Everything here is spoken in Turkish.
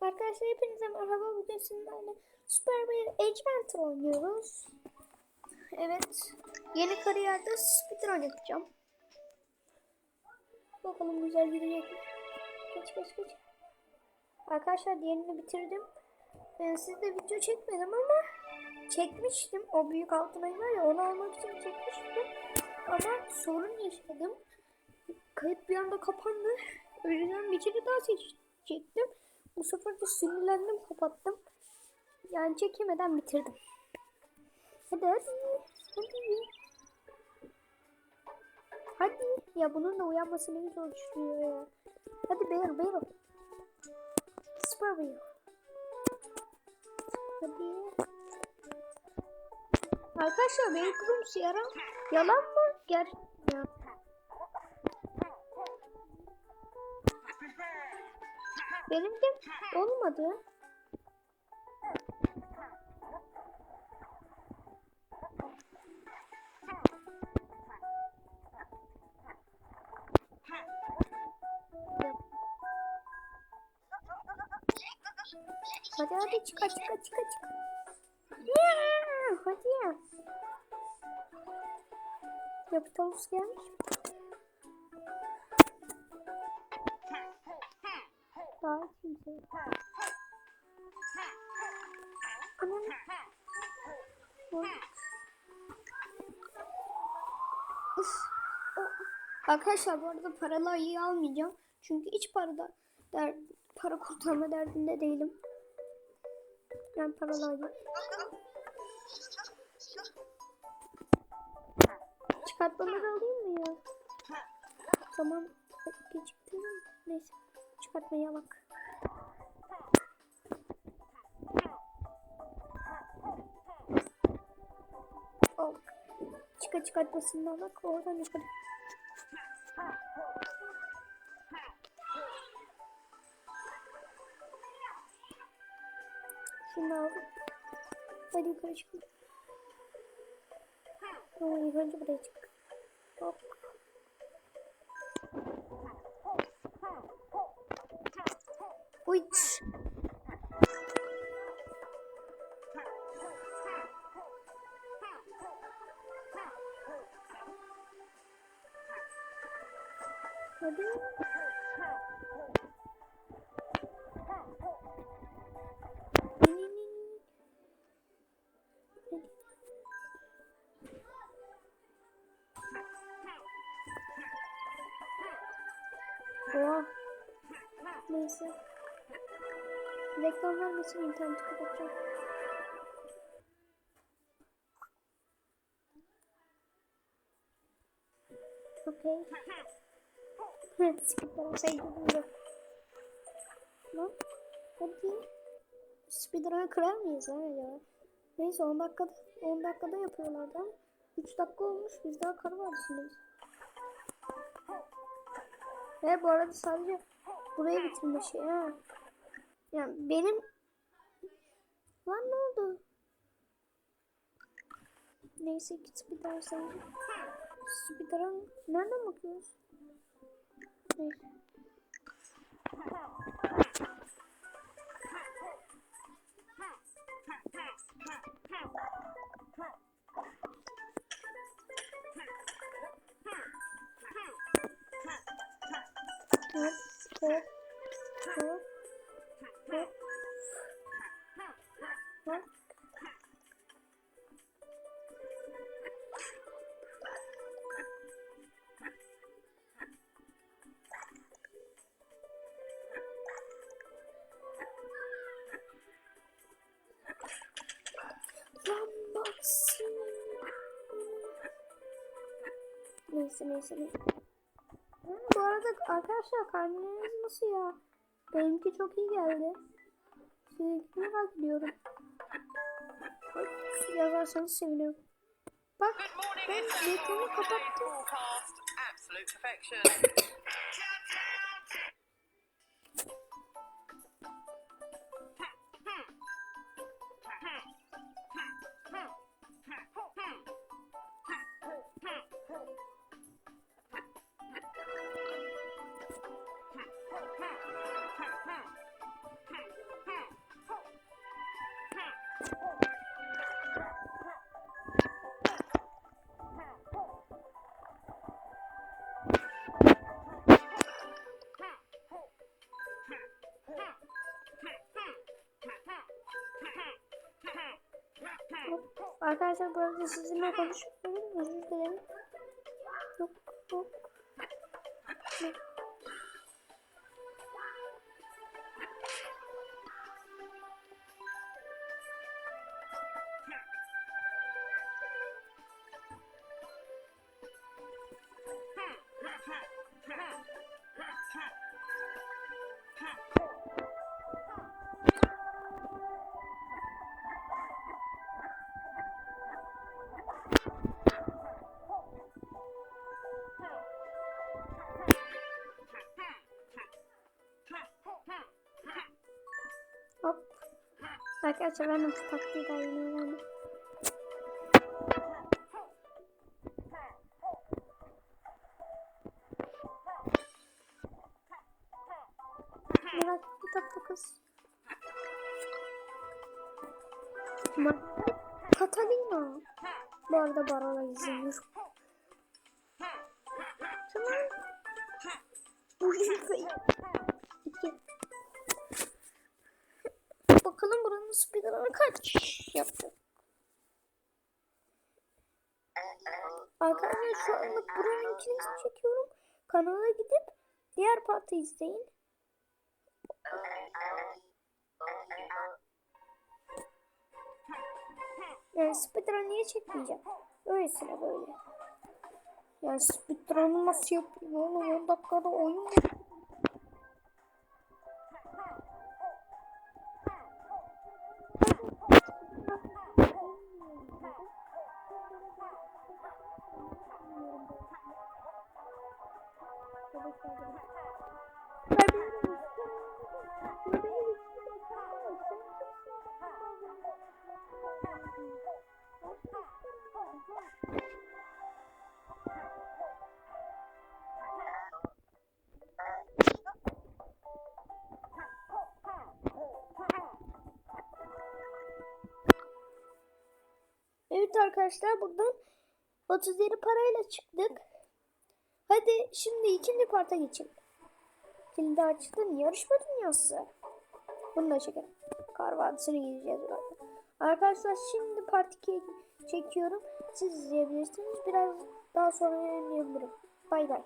Arkadaşlar hepinize merhaba. Bugün sizlerle Super Mario Adventure oynuyoruz. Evet. Yeni kariyerde speedrun yapacağım. Bakalım güzel gidecek mi? Geç geç geç. Arkadaşlar diğerini bitirdim. Ben sizde video çekmedim ama çekmiştim. O büyük altın ayı var ya onu almak için çekmiştim. Ama sorun yaşadım. Kayıt bir anda kapandı. O yüzden bir kere daha seçecektim. Bu sefer de sinirlendim kapattım. Yani çekemeden bitirdim. Hadi hadi. Hadi. Ya bunun da uyanması ne zor düşünüyor ya. Hadi Bear Bear. Super Bear. Hadi. Arkadaşlar benim yalan, yalan mı? Ger Benim de olmadı. Hadi hadi çıka çıka çıka çıka. Ya, hadi ya. Tavus gelmiş. Daha kimse yok. Arkadaşlar bu arada paralı ayıyı almayacağım. Çünkü hiç parada der, para kurtarma derdinde değilim. Ben paralı ayı. Çıkartmaları alayım mı ya? Tamam. Geciktim. Neyse. Çıkartmaya bak. Oh. Çıka çıkartmasından bak. Oradan yukarı. Şunu aldım. Hadi yukarı çıkalım. Ama ilk önce buraya çık. Hop. Uç. Hadi. Oha. Neyse. Reklam vermesin interneti kapatacağım. Okey. Evet, skipper olsaydı bunu. Lan, hadi. Speedrun'ı kırar mıyız ha ya? Neyse 10 dakikada, 10 dakikada yapıyorlardı ama 3 dakika olmuş biz daha karı var şimdi. Ve bu arada sadece burayı bitirme şey ha. Yani benim Lan ne oldu? Neyse git bir daha sen. Daha nereden bakıyoruz? Neyse. Hop hop Lambasın. Neyse neyse neyse. Ha, bu arada arkadaşlar karneleriniz nasıl ya? Benimki çok iyi geldi. Sizinki merak ediyorum. Bak, Yazarsanız sevinirim. Bak ben Today's kapattım. Arkadaşlar bu arada sizinle konuşuyorum. Arkadaşlar ben bu taktiği daha yeni öğrendim. Murat tatlı kız. Ma Catalina. Bu arada Barala izleniyor. Tamam. Bu yüzden. Bakalım buranın speedrun'ı kaç yaptı. Arkadaşlar şu anlık buranın ikisini çekiyorum. Kanala gidip diğer partı izleyin. Yani speedrun niye çekmeyeceğim? Öylesine böyle. Yani speedrun'ı nasıl yapayım oğlum? 10 dakikada oyun mu? Evet arkadaşlar buradan 37 parayla çıktık. Hadi şimdi ikinci parta geçelim. Kilidi açtın yarışma dünyası. Bunu da çekelim. Kar Vadisi'ne gideceğiz. Arkadaşlar şimdi part 2'ye çekiyorum. Siz izleyebilirsiniz. Biraz daha sonra yayınlayabilirim. Bay bay.